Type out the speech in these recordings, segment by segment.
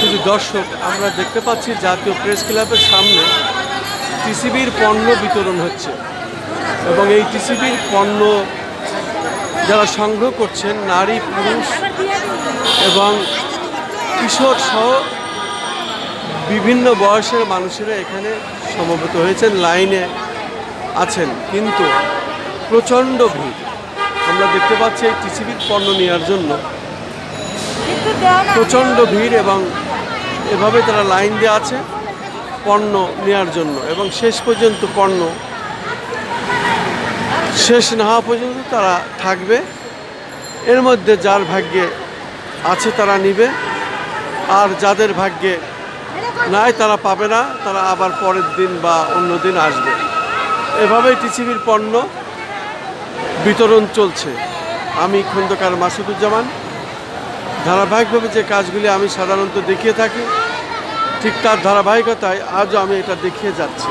শুধু দর্শক, আমরা দেখতে পাচ্ছি জাতীয় প্রেস ক্লাবের সামনে টিসিবির পণ্য বিতরণ হচ্ছে। এবং এই টিসিবির পণ্য যারা সংগ্রহ করছেন, নারী, পুরুষ এবং কিশোর সহ বিভিন্ন বয়সের মানুষেরা এখানে সমবেত হয়েছেন, লাইনে আছেন। কিন্তু প্রচণ্ড ভিড়। আমরা দেখতে পাচ্ছি এই টিসিবির পণ্য নেওয়ার জন্য প্রচণ্ড ভিড় এবং এভাবে তারা লাইন দিয়ে আছে পণ্য নেওয়ার জন্য এবং শেষ পর্যন্ত পণ্য শেষ না হওয়া পর্যন্ত তারা থাকবে। এর মধ্যে যার ভাগ্যে আছে তারা নিবে। আর যাদের ভাগ্যে নাই তারা পাবে না, তারা আবার পরের দিন বা অন্য দিন আসবে। এভাবেই টিসিবির পণ্য বিতরণ চলছে। আমি খন্দকার মাসুদুজ্জামান। ধারাবাহিকভাবে যে কাজগুলি আমি সাধারণত দেখিয়ে থাকি ঠিক তার ধারাবাহিকতায় আজও আমি এটা দেখিয়ে যাচ্ছি।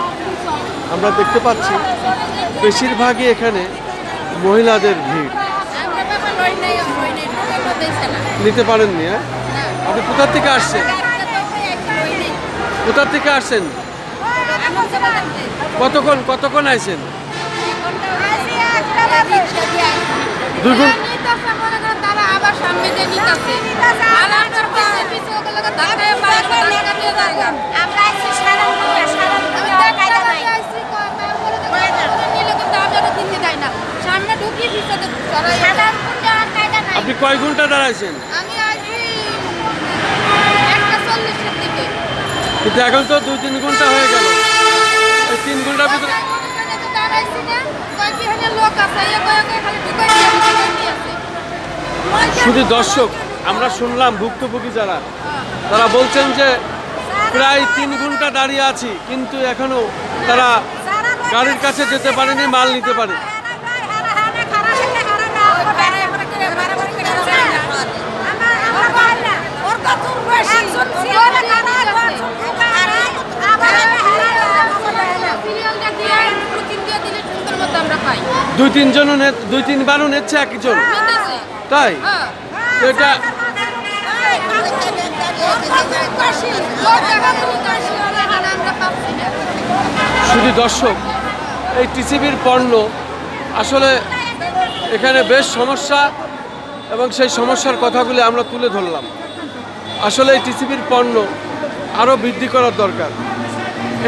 আমরা দেখতে পাচ্ছি বেশিরভাগই এখানে মহিলাদের ভিড়। নিতে পারেননি হ্যাঁ? আপনি কোথা থেকে আসছেন? কোথা থেকে আসছেন? কতক্ষণ কতক্ষণ আসছেন দুই ঘণ্টা আপনি কয় ঘণ্টা দাঁড়াইছেন? কিন্তু এখন তো দুই তিন ঘণ্টা হয়ে গেল। তিন ঘণ্টার ভিতরে লোক আছে এ কয় কয় খালি ঢুকাই দিয়ে দিয়েছে শুধু দর্শক, আমরা শুনলাম ভুক্তভোগী যারা, তারা বলছেন যে প্রায় তিন ঘণ্টা দাঁড়িয়ে আছি, কিন্তু এখনও তারা গাড়ির কাছে যেতে পারেনি, মাল নিতে পারে। দুই তিনজনও দুই তিনবারও নিচ্ছে একজন। তাই? হ্যাঁ। এটা না শুধু দর্শক এই টিসিবির পণ্য আসলে এখানে বেশ সমস্যা এবং সেই সমস্যার কথাগুলি আমরা তুলে ধরলাম। আসলে এই টিসিবির পণ্য আরও বৃদ্ধি করার দরকার।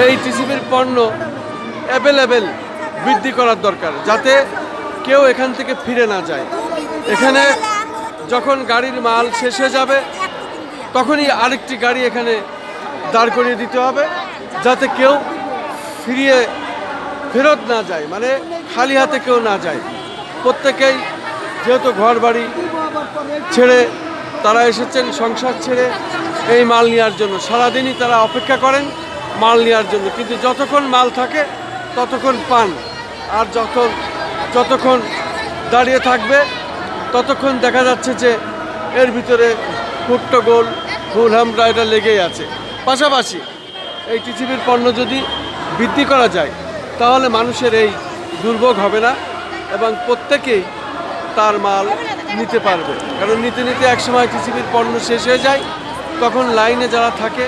এই টিসিবির পণ্য অ্যাভেলেবেল বৃদ্ধি করার দরকার যাতে কেউ এখান থেকে ফিরে না যায়। এখানে যখন গাড়ির মাল শেষ হয়ে যাবে, তখনই আরেকটি গাড়ি এখানে দাঁড় করিয়ে দিতে হবে, যাতে কেউ ফিরিয়ে ফেরত না যায় মানে খালি হাতে কেউ না যায়। প্রত্যেকেই যেহেতু ঘর বাড়ি ছেড়ে তারা এসেছেন, সংসার ছেড়ে এই মাল নেওয়ার জন্য। সারাদিনই তারা অপেক্ষা করেন মাল নেওয়ার জন্য। কিন্তু যতক্ষণ মাল থাকে, ততক্ষণ পান। আর যখন যতক্ষণ দাঁড়িয়ে থাকবে ততক্ষণ দেখা যাচ্ছে যে এর ভিতরে ফুট্টগোল ফুল হামরা এটা লেগেই আছে। পাশাপাশি এই টিসিবির পণ্য যদি বৃদ্ধি করা যায়, তাহলে মানুষের এই দুর্ভোগ হবে না এবং প্রত্যেকেই তার মাল নিতে পারবে। কারণ নিতে নিতে একসময় টিসিবির পণ্য শেষ হয়ে যায়, তখন লাইনে যারা থাকে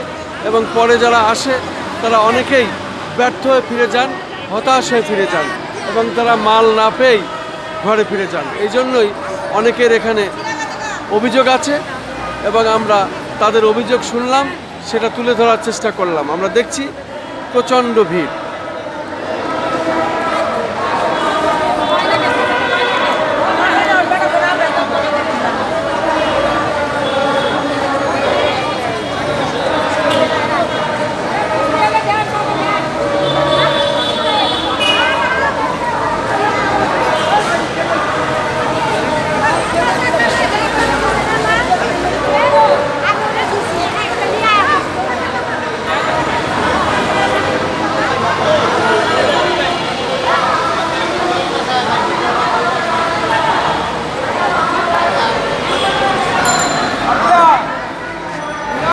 এবং পরে যারা আসে, তারা অনেকেই ব্যর্থ হয়ে ফিরে যান, হতাশ হয়ে ফিরে যান এবং তারা মাল না পেয়েই ঘরে ফিরে যান। এই জন্যই অনেকের এখানে অভিযোগ আছে এবং আমরা তাদের অভিযোগ শুনলাম, সেটা তুলে ধরার চেষ্টা করলাম। আমরা দেখছি প্রচণ্ড ভিড়।